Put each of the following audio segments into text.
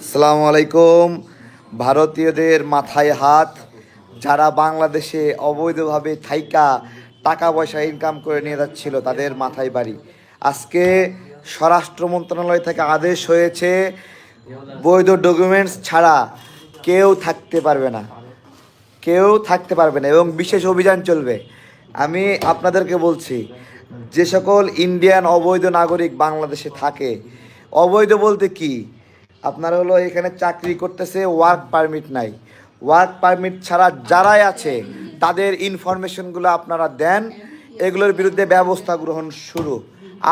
আসসালামু আলাইকুম ভারতীয়দের মাথায় হাত, যারা বাংলাদেশে অবৈধভাবে থাইকা টাকা পয়সা ইনকাম করে নিয়ে যাচ্ছিল, তাদের মাথায় বাড়ি। আজকে স্বরাষ্ট্র মন্ত্রণালয় থেকে আদেশ হয়েছে, বৈধ ডকুমেন্টস ছাড়া কেউ থাকতে পারবে না। কেউ থাকতে পারবে না এবং বিশেষ অভিযান চলবে। আমি আপনাদেরকে বলছি, যে সকল ইন্ডিয়ান অবৈধ নাগরিক বাংলাদেশে থাকে, অবৈধ বলতে কি? আপনারা হলো এখানে চাকরি করতেছে ওয়ার্ক পারমিট নাই। ওয়ার্ক পারমিট ছাড়া যারাই আছে, তাদের ইনফরমেশনগুলো আপনারা দেন, এগুলোর বিরুদ্ধে ব্যবস্থা গ্রহণ শুরু।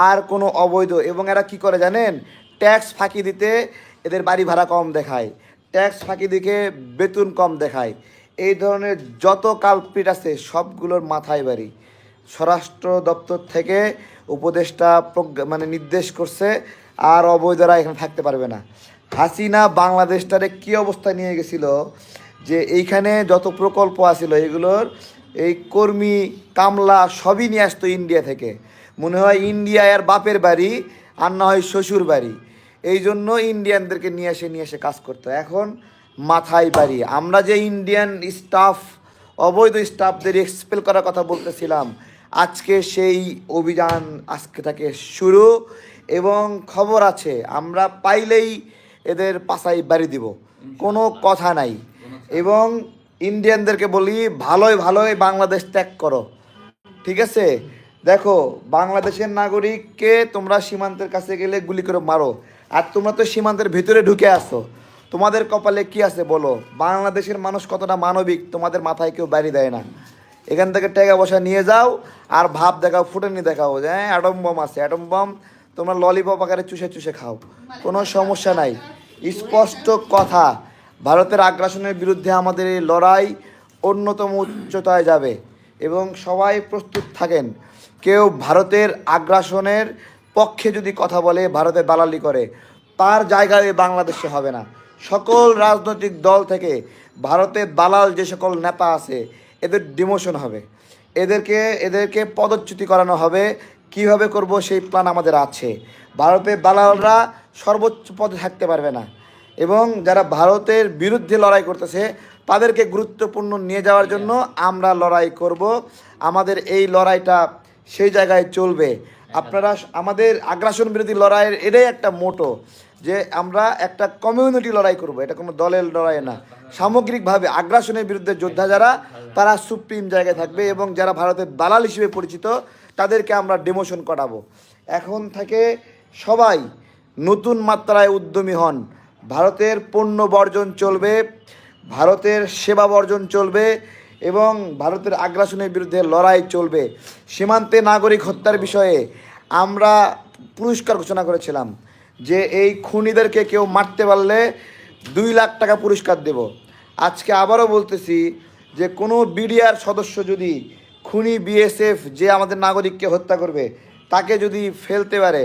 আর কোনো অবৈধ, এবং এরা কি করে জানেন? ট্যাক্স ফাঁকি দিতে এদের বাড়ি ভাড়া কম দেখায়। ট্যাক্স ফাঁকি দিকে বেতন কম দেখায়। এই ধরনের যত কালপিট আছে, সবগুলোর মাথায় বাড়ি। স্বরাষ্ট্র দপ্তর থেকে উপদেষ্টা মানে নির্দেশ করছে, আর অবৈধরা এখানে থাকতে পারবে না। হাসিনা বাংলাদেশটারে কি অবস্থা নিয়ে গেছিল? যে এইখানে যত প্রকল্প আছিল, এগুলোর এই কর্মী কামলা সবই নিয়ে আসতো ইন্ডিয়া থেকে। মনে হয় ইন্ডিয়া আর বাপের বাড়ি, আর না হয় শ্বশুর বাড়ি। এই জন্য ইন্ডিয়ানদেরকে নিয়ে এসে নিয়ে এসে কাজ করতো। এখন মাথায় বাড়ি। আমরা যে ইন্ডিয়ান স্টাফ অবৈধ স্টাফদের এক্সপেল করার কথা বলতেছিলাম আজকে সেই অভিযান আজকে থেকে শুরু এবং খবর আছে আমরা পাইলেই এদের পাশাই বাড়ি দিব। কোনো কথা নাই। এবং ইন্ডিয়ানদেরকে বলি ভালোই ভালোই বাংলাদেশ ত্যাগ করো। ঠিক আছে? দেখো বাংলাদেশের নাগরিককে তোমরা সীমান্তের কাছে গেলে গুলি করে মারো। আর তোমরা তো সীমান্তের ভিতরে ঢুকে আসো তোমাদের কপালে কি আছে বলো? বাংলাদেশের মানুষ কতটা মানবিক, তোমাদের মাথায় কেউ বাড়ি দেয় না। এখান থেকে টাকা পয়সা নিয়ে যাও আর ভাব দেখাও, ফুটেনি দেখাও যে হ্যাঁ অ্যাটম বম আছে অ্যাটম বম তোমরা ললিপপ আকারে চুষে চুষে খাও। কোনো সমস্যা নাই। স্পষ্ট কথা, ভারতের আগ্রাসনের বিরুদ্ধে আমাদের এই লড়াই অন্যতম উচ্চতায় যাবে এবং সবাই প্রস্তুত থাকেন। কেউ ভারতের আগ্রাসনের পক্ষে যদি কথা বলে, ভারতে দালালি করে, তার জায়গায় বাংলাদেশে হবে না। সকল রাজনৈতিক দল থেকে ভারতের দালাল যে সকল নেতা আছে, এদের ডিমোশন হবে। এদেরকে এদেরকে পদচ্যুতি করানো হবে। কীভাবে করব সেই প্ল্যান আমাদের আছে। ভারতের দালালরা সর্বোচ্চ পদে থাকতে পারবে না। এবং যারা ভারতের বিরুদ্ধে লড়াই করতেছে, তাদেরকে গুরুত্বপূর্ণ নিয়ে যাওয়ার জন্য আমরা লড়াই করব। আমাদের এই লড়াইটা সেই জায়গায় চলবে। আপনারা আমাদের আগ্রাসন বিরোধী লড়াইয়ের এটাই একটা মোটো। যে আমরা একটা কমিউনিটি লড়াই করব, এটা কোনো দলের লড়াই না। সামগ্রিকভাবে আগ্রাসনের বিরুদ্ধে যোদ্ধা যারা, তারা সুপ্রিম জায়গায় থাকবে এবং যারা ভারতের দালাল হিসেবে পরিচিত, তাদেরকে আমরা ডিমোশন করাবো। এখন থেকে সবাই নতুন মাত্রায় উদ্যমী হন। ভারতের পণ্য বর্জন চলবে, ভারতের সেবা বর্জন চলবে এবং ভারতের আগ্রাসনের বিরুদ্ধে লড়াই চলবে। সীমান্তে নাগরিক হত্যার বিষয়ে আমরা পুরস্কার ঘোষণা করেছিলাম। যে এই খুনিদেরকে কেউ মারতে পারলে দুই লাখ টাকা পুরস্কার দেব। আজকে আবারও বলতেছি যে কোনো বিডিআর সদস্য যদি খুনি বিএসএফ যে আমাদের নাগরিককে হত্যা করবে, তাকে যদি ফেলতে পারে,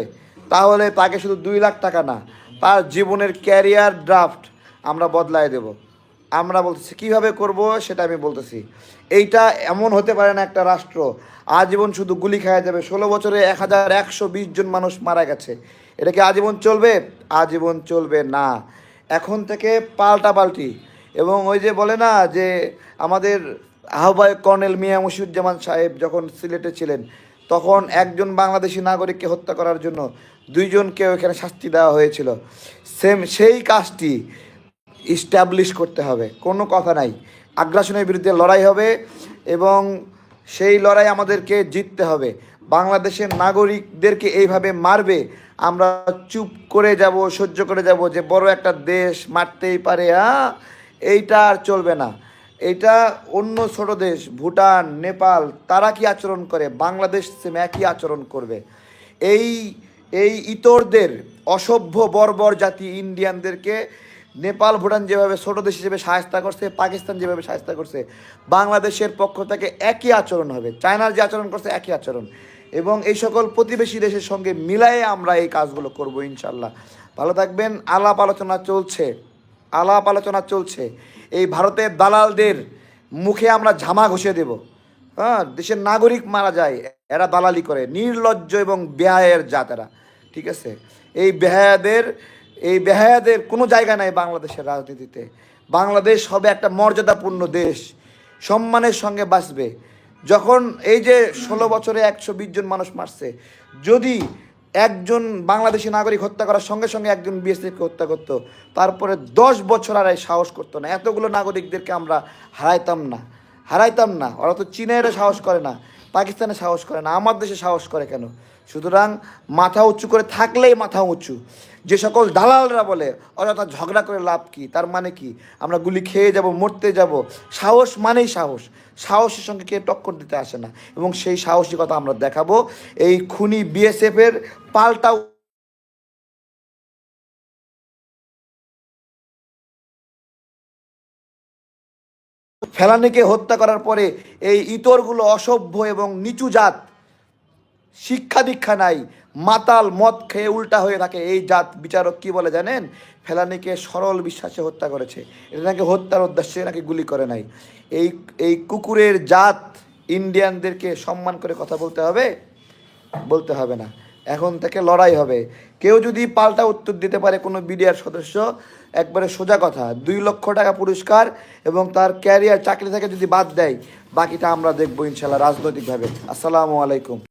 তাহলে তাকে শুধু দুই লাখ টাকা না, তার জীবনের ক্যারিয়ার ড্রাফট আমরা বদলায় দেব। আমরা বলতেছি, কীভাবে করব সেটা আমি বলতেছি। এইটা এমন হতে পারে না একটা রাষ্ট্র, আজীবন শুধু গুলি খাওয়া যাবে। ষোলো বছরে এক হাজার একশো বিশ জন মানুষ মারা গেছে। এটা কি আজীবন চলবে? আজীবন চলবে না। এখন থেকে পাল্টা পাল্টি। এবং ওই যে বলে না যে আমাদের আহ্বায়ক কর্নেল মিয়া মুশিউজ্জামান সাহেব যখন সিলেটে ছিলেন, তখন একজন বাংলাদেশি নাগরিককে হত্যা করার জন্য দুইজনকে ওখানে শাস্তি দেওয়া হয়েছিল। সেম সেই কাজটি ইস্টাবলিশ করতে হবে। কোনো কথা নাই। আগ্রাসনের বিরুদ্ধে লড়াই হবে এবং সেই লড়াই আমাদেরকে জিততে হবে। বাংলাদেশের নাগরিকদেরকে এইভাবে মারবে, আমরা চুপ করে যাব, সহ্য করে যাব যে বড় একটা দেশ মারতেই পারে হ্যাঁ এইটা আর চলবে না। এটা অন্য ছোট দেশ, ভুটান, নেপাল, তারা কি আচরণ করে? বাংলাদেশ সেম একই আচরণ করবে। এই এই ইতরদের অসভ্য বর্বর জাতি ইন্ডিয়ানদেরকে নেপাল, ভুটান যেভাবে ছোট দেশ হিসেবে সাহায্য করছে, পাকিস্তান যেভাবে সাহায্য করছে, বাংলাদেশের পক্ষ থেকে একই আচরণ হবে। চায়নার যে আচরণ করছে, একই আচরণ। এবং এই সকল প্রতিবেশী দেশের সঙ্গে মিলায়ে আমরা এই কাজগুলো করব ইনশাল্লাহ ভালো থাকবেন। আলাপ আলোচনা চলছে। আলাপ আলোচনা চলছে। এই ভারতের দালালদের মুখে আমরা ঝামা ঘষে দেব। হ্যাঁ দেশের নাগরিক মারা যায়, এরা দালালি করে, নির্লজ্জ এবং বেহায়ের জাত এরা ঠিক আছে? এই বেহায়াদের এই বেহায়াদের কোনো জায়গা নাই বাংলাদেশের রাজনীতিতে। বাংলাদেশ হবে একটা মর্যাদাপূর্ণ দেশ। সম্মানের সঙ্গে বাঁচবে। যখন এই যে ষোলো বছরে একশো বিশ জন মানুষ মারছে, যদি একজন বাংলাদেশি নাগরিক হত্যা করার সঙ্গে সঙ্গে একজন বিএসএফকে হত্যা করতো, তারপরে দশ বছর আর সাহস করতো না। এতগুলো নাগরিকদেরকে আমরা হারাইতাম না। হারাইতাম না। ওরা তো চীনের সাহস করে না। পাকিস্তানে সাহস করে না, আমার দেশে সাহস করে কেন? সুতরাং মাথা উঁচু করে থাকলেই মাথা উঁচু। যে সকল দালালরা বলে অযথা ঝগড়া করে লাভ কি? তার মানে কি? আমরা গুলি খেয়ে যাব, মরতে যাব। সাহস মানেই সাহস। সাহসের সঙ্গে কে টক্কর দিতে আসে না। এবং সেই সাহসিকতা আমরা দেখাবো এই খুনি বিএসএফের পাল্টা ফেলানিকে হত্যা করার পরে এই ইতরগুলো অসভ্য এবং নিচু জাত শিক্ষা দীক্ষা নাই, মাতাল মদ খেয়ে উল্টা হয়ে থাকে এই জাত বিচারক কি বলে জানেন? ফেলানিকে সরল বিশ্বাসে হত্যা করেছে। এটা নাকি হত্যার উদ্দেশ্যে নাকি গুলি করে নাই। এই এই কুকুরের জাত ইন্ডিয়ানদেরকে সম্মান করে কথা বলতে হবে বলতে হবে না। এখন থেকে লড়াই হবে। কেউ যদি পাল্টা উত্তর দিতে পারে কোনো বিডিআর সদস্য, একবারে সোজা কথা, দুই লক্ষ টাকা পুরস্কার এবং তার ক্যারিয়ার, চাকরি থেকে যদি বাদ দেয়, বাকিটা আমরা দেখব ইনশাল্লাহ রাজনৈতিকভাবে। আসসালামু আলাইকুম।